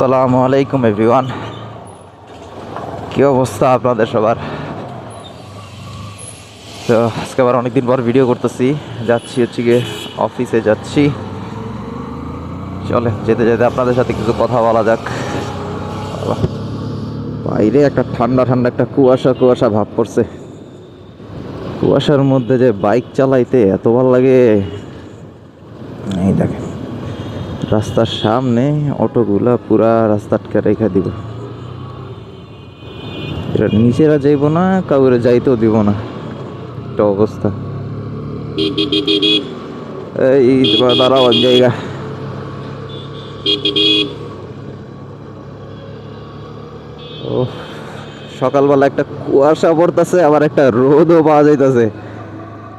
আসসালামু আলাইকুম, এভরিওয়ান। কী অবস্থা আপনাদের সবার? তো, আজকে আবার অনেকদিন পর ভিডিও করতেছি। যাচ্ছি হচ্ছে গিয়ে অফিসে যাচ্ছি। চলে যেতে যেতে আপনাদের সাথে কিছু কথা বলা যাক। বাইরে একটা ঠান্ডা ঠান্ডা একটা কুয়াশা কুয়াশা ভাব পড়ছে। কুয়াশার মধ্যে যে বাইক চালাইতে এত ভালো লাগে। এই দেখেন। রাস্তার সামনে অটোগুলা পুরা রাস্তা আটকে রেখে দিব। এরা নিচেরা যাইব না, কাউরে যাইতেও দিব না। একটা অবস্থা। এই দাঁড়াও জায়গা। ও সকালবেলা একটা কুয়াশা পড়তেছে, আবার একটা রোদও পাওয়া যাইতেছে।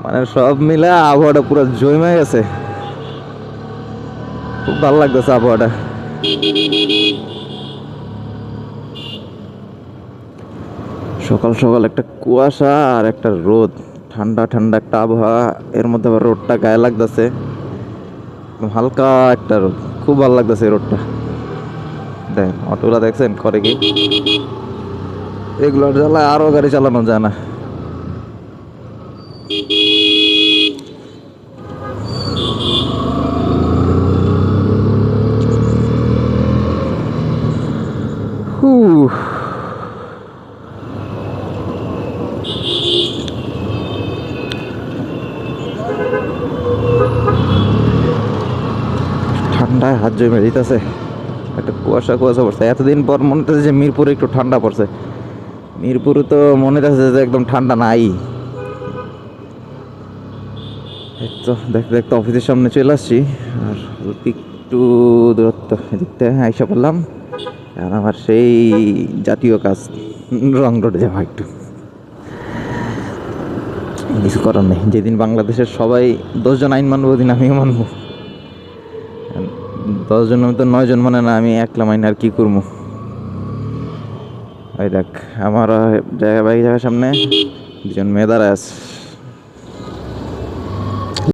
মানে সব মিলে আবহাওয়াটা পুরো জমে গেছে। খুব ভালো লাগতেছে আবহাওয়াটা। সকাল সকাল একটা কুয়াশা আর একটা রোদ, ঠান্ডা ঠান্ডা একটা আবহাওয়া, এর মধ্যে আবার রোদটা গায়ে লাগতেছে। হালকা একটা রোদ, খুব ভালো লাগতেছে এই রোদটা। দেখ অটোগুলা দেখছেন, করে কি? এগুলোর জ্বালায় আরও গাড়ি চালানো যায় না। Whew. ঠান্ডায় হাত জমে দিতেছে। একটা কুয়াশা কুয়াশা পড়ছে। এতদিন পর মনে হচ্ছে যে মিরপুরে একটু ঠান্ডা পড়ছে। মিরপুরে তো মনে হচ্ছে যে একদম ঠান্ডা নাই। তো দেখতে দেখতে অফিসের সামনে চলে আসছি। আর একটু দূরত্ব এদিক থেকে আইসা পড়লাম। আমার সেই জাতীয় কাজ রং রোডে যাওয়া একটু। কিছু করার নেই। যেদিন বাংলাদেশের সবাই দশজন আইন মানবো, ওদিন আমিও মানবো। দশজন আমি তো নয়জন মানে না, আমি একলা মাইন আর কি করব? ওই দেখ, আমার জায়গা বাইক জায়গার সামনে দুজন মেয়ে দাঁড়ায় আছে।